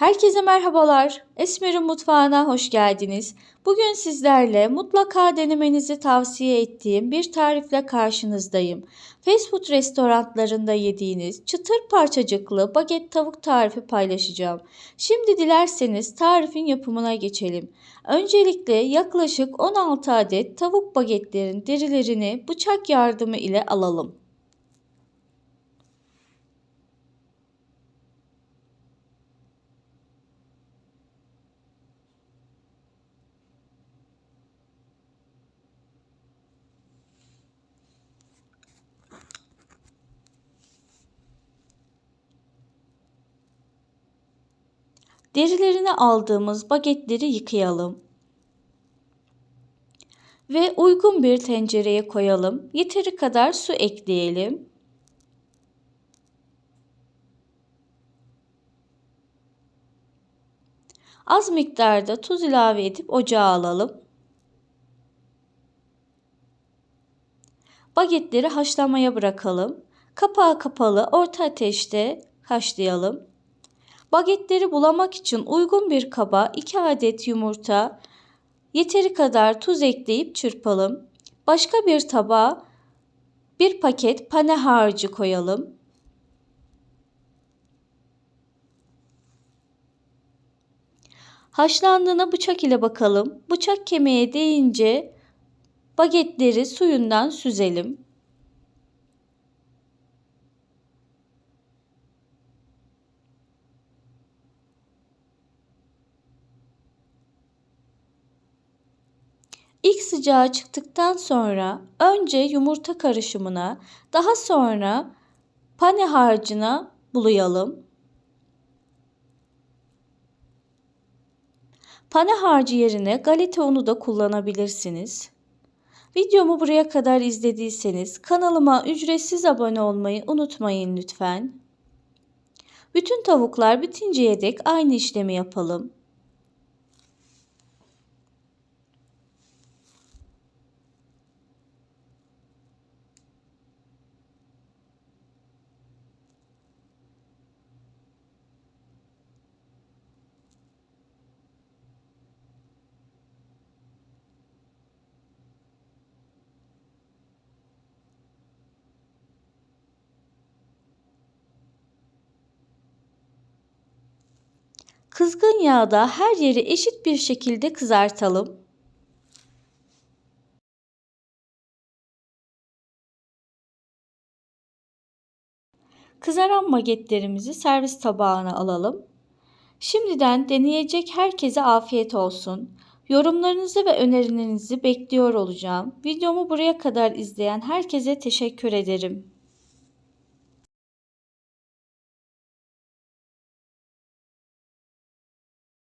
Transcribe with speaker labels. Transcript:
Speaker 1: Herkese merhabalar. Esmer'in mutfağına hoş geldiniz. Bugün sizlerle mutlaka denemenizi tavsiye ettiğim bir tarifle karşınızdayım. Fast food restoranlarında yediğiniz çıtır parçacıklı baget tavuk tarifi paylaşacağım. Şimdi dilerseniz tarifin yapımına geçelim. Öncelikle yaklaşık 16 adet tavuk bagetlerin derilerini bıçak yardımı ile alalım. Derilerini aldığımız bagetleri yıkayalım. Ve uygun bir tencereye koyalım. Yeteri kadar su ekleyelim. Az miktarda tuz ilave edip ocağa alalım. Bagetleri haşlamaya bırakalım. Kapağı kapalı orta ateşte haşlayalım. Bagetleri bulamak için uygun bir kaba 2 adet yumurta, yeteri kadar tuz ekleyip çırpalım. Başka bir tabağa bir paket pane harcı koyalım. Haşlandığına bıçak ile bakalım. Bıçak kemiğe değince bagetleri suyundan süzelim. İlk sıcağı çıktıktan sonra önce yumurta karışımına, daha sonra pane harcına bulayalım. Pane harcı yerine galeta unu da kullanabilirsiniz. Videomu buraya kadar izlediyseniz kanalıma ücretsiz abone olmayı unutmayın lütfen. Bütün tavuklar bitinceye dek aynı işlemi yapalım. Kızgın yağda her yeri eşit bir şekilde kızartalım. Kızaran bagetlerimizi servis tabağına alalım. Şimdiden deneyecek herkese afiyet olsun. Yorumlarınızı ve önerilerinizi bekliyor olacağım. Videomu buraya kadar izleyen herkese teşekkür ederim.